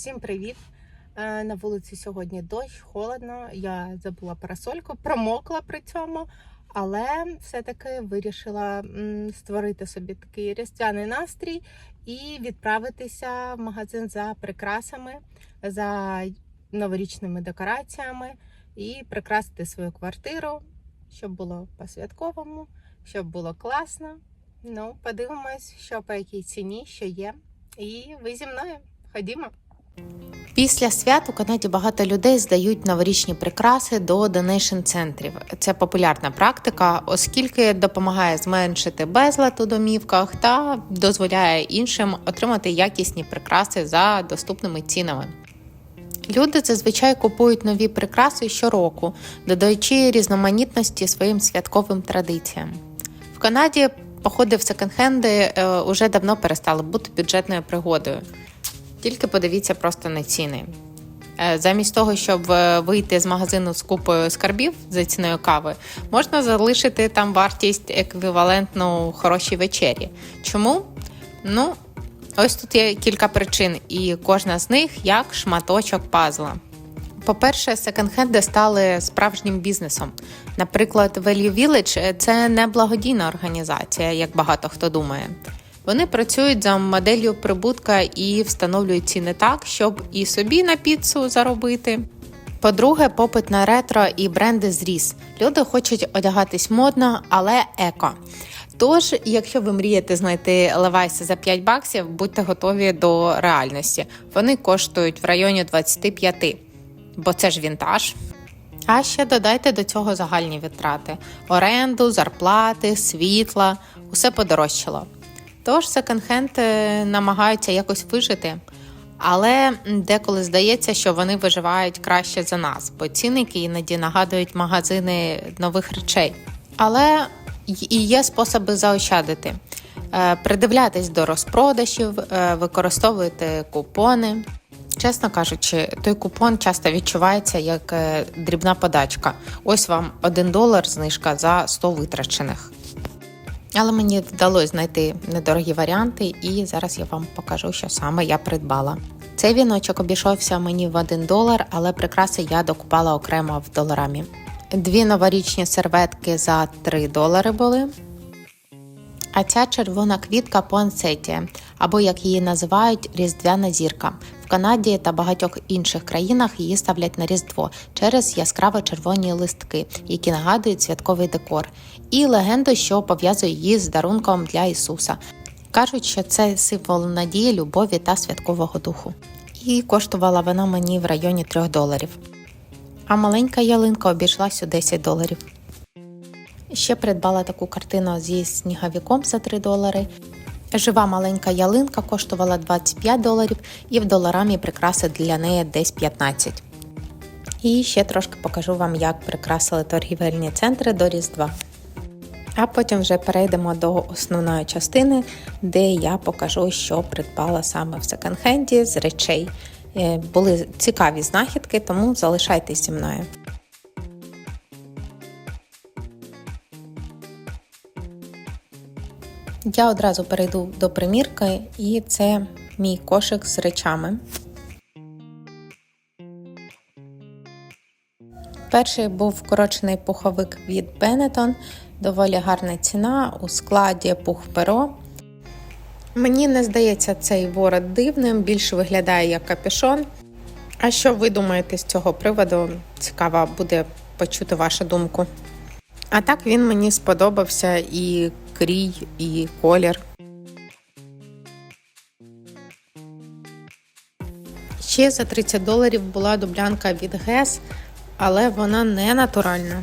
Всім привіт! Е, На вулиці сьогодні дощ, холодно. Я забула парасольку, промокла при цьому, але все-таки вирішила створити собі такий різдвяний настрій і відправитися в магазин за прикрасами, за новорічними декораціями і прикрасити свою квартиру, щоб було по-святковому, щоб було класно. Ну, подивимось, що по якій ціні, що є. І ви зі мною. Ходімо. Після свят у Канаді багато людей здають новорічні прикраси до донейшн центрів. Це популярна практика, оскільки допомагає зменшити безлад у домівках та дозволяє іншим отримати якісні прикраси за доступними цінами. Люди зазвичай купують нові прикраси щороку, додаючи різноманітності своїм святковим традиціям. В Канаді походи в секонд-хенди е, уже давно перестали бути бюджетною пригодою. Тільки подивіться просто на ціни. Е, Замість того, щоб е, вийти з магазину з купою скарбів за ціною кави, можна залишити там вартість еквівалентну хорошій вечері. Чому? Ну, ось тут є кілька причин, і кожна з них як шматочок пазла. По-перше, секонд-хенди стали справжнім бізнесом. Наприклад, Value Village – це не благодійна організація, як багато хто думає. Вони працюють за моделлю прибутка і встановлюють ціни так, щоб і собі на піцу заробити. По-друге, попит на ретро і бренди зріс. Люди хочуть одягатись модно, але еко. Тож, якщо ви мрієте знайти левайси за 5 баксів, будьте готові до реальності. Вони коштують в районі 25, бо це ж вінтаж. А ще додайте до цього загальні витрати: оренду, зарплати, світла, усе подорожчало. Тож секонд-хенд е, намагаються якось вижити, але деколи здається, що вони виживають краще за нас, бо цінники іноді нагадують магазини нових речей. Але і є способи заощадити. Е, Придивлятись до розпродажів, е, використовувати купони. Чесно кажучи, той купон часто відчувається як дрібна подачка. Ось вам 1 долар знижка за 100 витрачених. Але мені вдалося знайти недорогі варіанти, і зараз я вам покажу, що саме я придбала. Цей віночок обійшовся мені в 1 долар, але прикраси я докупала окремо в доларамі. Дві новорічні серветки за 3 долари були. А ця червона квітка пуансетія, або як її називають різдвяна зірка. Канаді та багатьох інших країнах її ставлять на різдво через яскраво червоні листки, які нагадують святковий декор, і легенду, що пов'язує її з дарунком для Ісуса. Кажуть, що це символ надії, любові та святкового духу. І коштувала вона мені в районі 3 доларів. А маленька ялинка обійшлась у 10 доларів. Ще придбала таку картину зі сніговиком за 3 долари. Жива маленька ялинка коштувала 25 доларів, і в доларамі прикраси для неї десь 15. І ще трошки покажу вам, як прикрасили торгівельні центри до Різдва. А потім вже перейдемо до основної частини, де я покажу, що придбала саме в секонд-хенді з речей. Е, Були цікаві знахідки, тому залишайтесь зі мною. Я одразу перейду до примірки, і це мій кошик з речами. Перший був вкорочений пуховик від Benetton, доволі гарна ціна у складі пух перо. Мені не здається цей ворот дивним, більше виглядає як капюшон. А що ви думаєте з цього приводу? Цікаво буде почути вашу думку. А так він мені сподобався і крій, і колір. Ще за 30 доларів була дублянка від Guess, але вона не натуральна.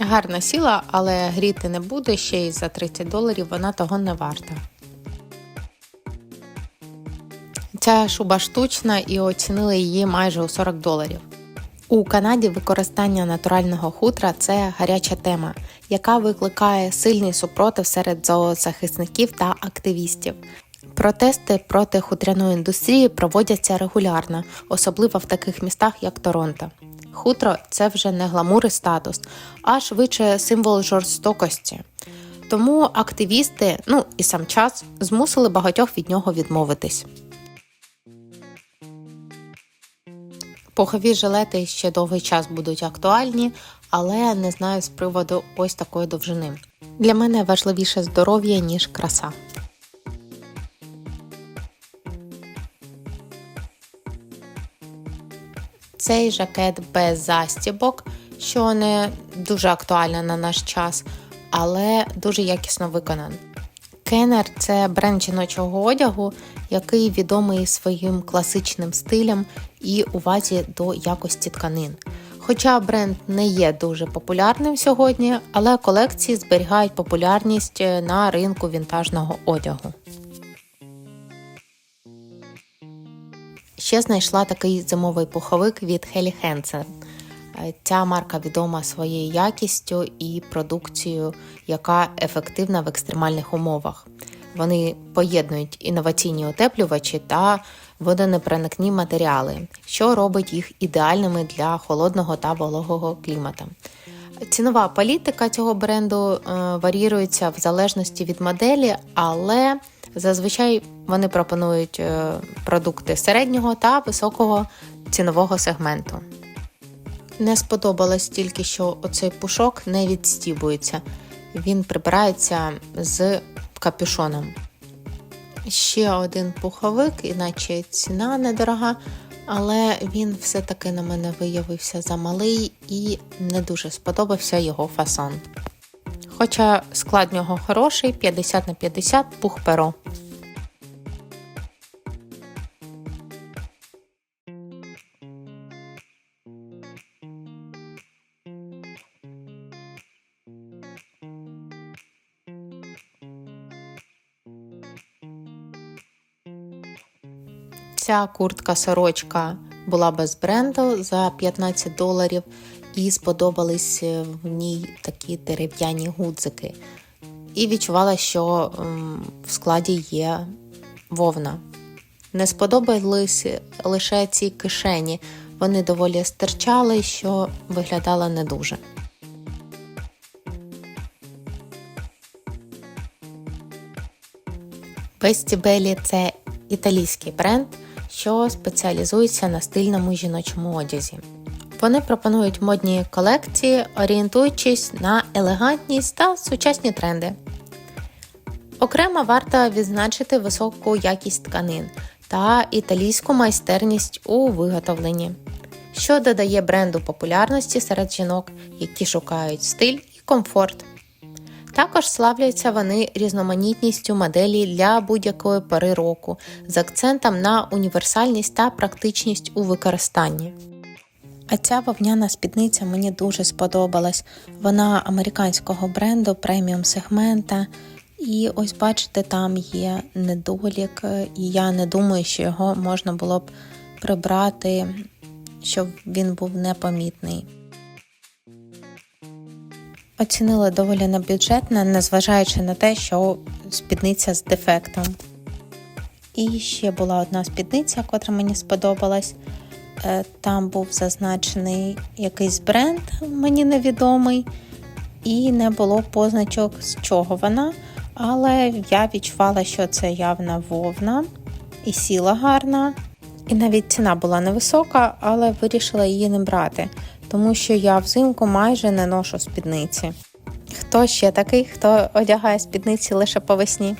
Гарна сіла, але гріти не буде ще й за 30 доларів вона того не варта. Ця шуба штучна і оцінили її майже у 40 доларів. У Канаді використання натурального хутра це гаряча тема, яка викликає сильний супротив серед зоозахисників та активістів. Протести проти хутряної індустрії проводяться регулярно, особливо в таких містах, як Торонто. Хутро це вже не гламур і статус, а швидше символ жорстокості. Тому активісти, ну і сам час, змусили багатьох від нього відмовитись. Пухові жилети ще довгий час будуть актуальні, але не знаю з приводу ось такої довжини. Для мене важливіше здоров'я, ніж краса. Цей жакет без застібок, що не дуже актуально на наш час, але дуже якісно виконаний. Кеннер це бренд жіночого одягу, який відомий своїм класичним стилем і увазі до якості тканин. Хоча бренд не є дуже популярним сьогодні, але колекції зберігають популярність на ринку вінтажного одягу. Ще знайшла такий зимовий пуховик від Helly Hansen. Е, Ця марка відома своєю якістю і продукцією, яка ефективна в екстремальних умовах. Вони поєднують інноваційні утеплювачі та водонепроникні матеріали, що робить їх ідеальними для холодного та вологого клімата. Цінова політика цього бренду е, варіюється в залежності від моделі, але зазвичай вони пропонують е, продукти середнього та високого цінового сегменту. Не сподобалось тільки, що оцей пушок не відстібується. Він прибирається з капюшоном. Ще один пуховик, іначе ціна недорога, але він все-таки на мене виявився замалий і не дуже сподобався його фасон. Хоча склад нього хороший, 50 на 50 пух перо. Ця куртка-сорочка була без бренду за 15 доларів, і сподобались в ній такі дерев'яні гудзики. І відчувала, що в складі є вовна. Не сподобались лише ці кишені. Вони доволі стирчали, що виглядало не дуже. Vestibelli – це італійський бренд, що спеціалізується на стильному жіночому одязі. Вони пропонують модні колекції, орієнтуючись на елегантність та сучасні тренди. Окремо варто відзначити високу якість тканин та італійську майстерність у виготовленні, що додає бренду популярності серед жінок, які шукають стиль і комфорт. Також славляться вони різноманітністю моделі для будь-якої пори року з акцентом на універсальність та практичність у використанні. А ця вовняна спідниця мені дуже сподобалась. Вона американського бренду преміум сегмента. І ось бачите, там є недолік, і я не думаю, що його можна було б прибрати, щоб він був непомітний. Оцінила доволі небюджетно, незважаючи на те, що спідниця з дефектом. І ще була одна спідниця, котра мені сподобалась. Е, Там був зазначений якийсь бренд, мені невідомий, і не було позначок, з чого вона. Але я відчувала, що це явна вовна і сіла гарна. І навіть ціна була невисока, але вирішила її не брати, тому що я взимку майже не ношу спідниці. Хто ще такий, хто одягає спідниці лише по весні?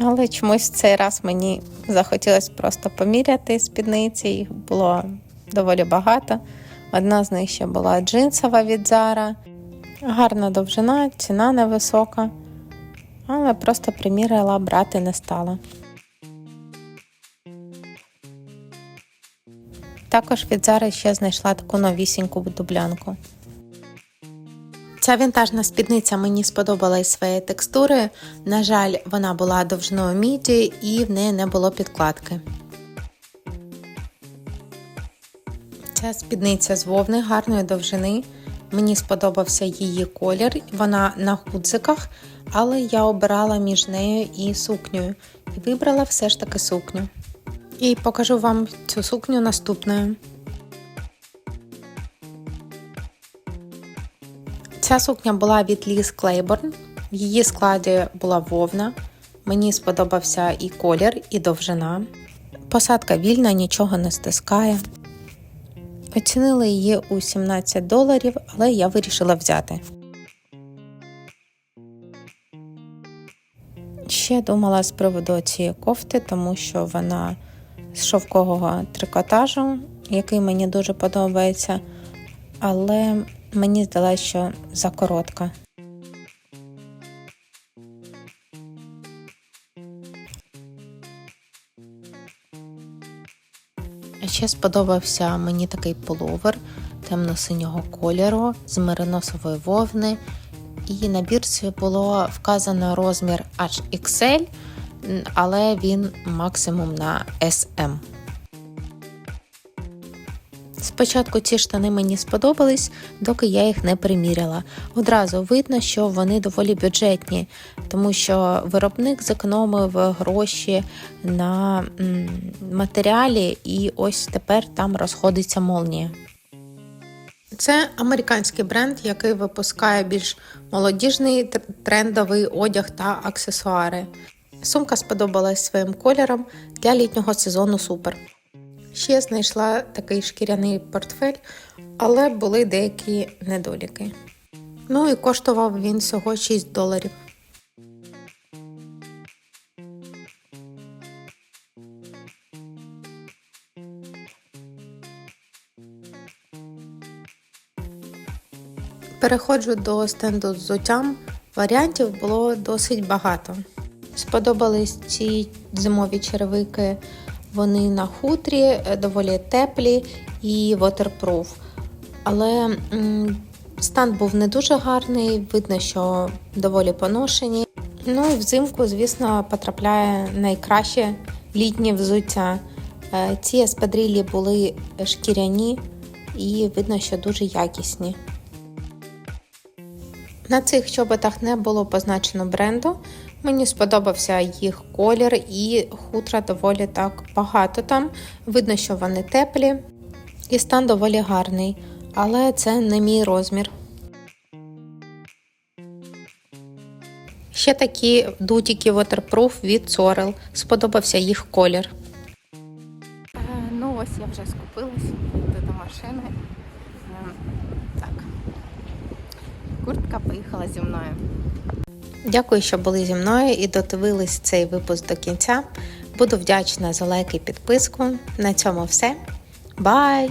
Але чомусь в цей раз мені захотілося просто поміряти спідниці, їх було доволі багато. Одна з них ще була джинсова від Zara. Гарна довжина, ціна невисока, але просто приміряла, брати не стала. Також від Zara ще знайшла таку новісіньку дублянку. Ця вінтажна спідниця мені сподобалась своєї текстури. На жаль, вона була довжиною міді і в неї не було підкладки. Ця спідниця з вовни гарної довжини. Мені сподобався її колір, вона на гудзиках, але я обирала між нею і сукнею і вибрала все ж таки сукню. І покажу вам цю сукню наступною. Ця сукня була від Ліз Клейборн. В її складі була вовна. Мені сподобався і колір, і довжина. Посадка вільна, нічого не стискає. Оцінили її у 17 доларів, але я вирішила взяти. Ще думала з приводу цієї кофти, тому що вона з шовкового трикотажу, який мені дуже подобається, але мені здалося, що закоротка. Ще сподобався мені такий пуловер темно-синього кольору з мериносової вовни. І на бірці було вказано розмір HXL, але він максимум на SM. Спочатку ці штани мені сподобались, доки я їх не приміряла. Одразу видно, що вони доволі бюджетні, тому що виробник зекономив гроші на матеріалі, і ось тепер там розходиться молнія. Це американський бренд, який випускає більш молодіжний трендовий одяг та аксесуари. Сумка сподобалась своїм кольором для літнього сезону супер. Ще знайшла такий шкіряний портфель, але були деякі недоліки. Ну і коштував він всього 6 доларів. Переходжу до стенду з взуттям. Варіантів було досить багато. Сподобались ці зимові черевики. Вони на хутрі, е, доволі теплі і waterproof. Але стан був не дуже гарний, видно, що доволі поношені. Ну і взимку, звісно, потрапляє найкраще літнє взуття. Е, Ці еспадрілі були шкіряні і видно, що дуже якісні. На цих чоботах не було позначено бренду. Мені сподобався їх колір і хутра доволі так багато там. Видно, що вони теплі і стан доволі гарний, але це не мій розмір. Ще такі дутіки waterproof від Sorel. Сподобався їх колір. Ну ось я вже скупилась до машини. Ем, Так. Куртка поїхала зі мною. Дякую, що були зі мною і додивились цей випуск до кінця. Буду вдячна за лайк і підписку. На цьому все. Бай!